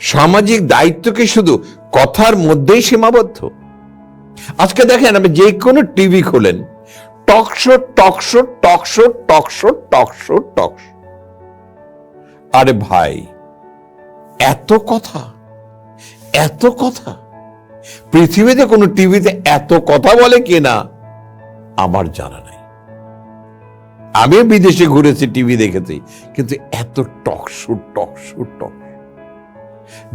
সামাজিক দায়িত্বকে শুধু কথার মধ্যেই সীমাবদ্ধ। আজকে দেখেন আপনি যে কোনো টিভি খোলেন talk show talk show talk show talk show talk show talk show আরে ভাই, এত কথা এত কথা। পৃথিবীতে কোনো টিভিতে এত কথা বলে কিনা আমার জানা নাই। আমি বিদেশে ঘুরেছি, টিভি দেখেছি, কিন্তু এত টকশো টকশো টক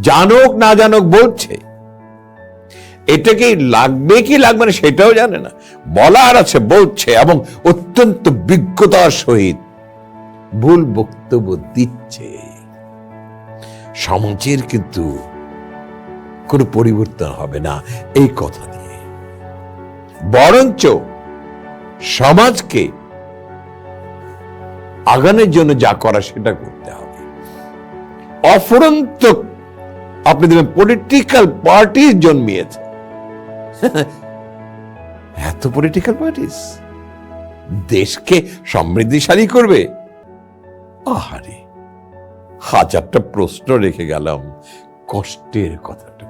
জানুক না জানুক বলছে। এটাকে লাগবে কি লাগবে না সেটাও জানে না। বলার আছে, বলছে, এবং অত্যন্ত বিজ্ঞতার সহিত ভুল বক্তব্য দিচ্ছে। সমাজের কিন্তু কোনো পরিবর্তন হবে না এই কথা দিয়ে। বরঞ্চ সমাজকে আগানোর জন্য যা করা সেটা করতে হবে। অফুরন্ত আপনি দেখবেন পলিটিক্যাল পার্টি জন্মিয়েছে। এত পলিটিক্যাল পার্টিস দেশকে সমৃদ্ধিশালী করবে? আহারে হাজারটা প্রশ্ন রেখে গেলাম। কষ্টের কথাটা।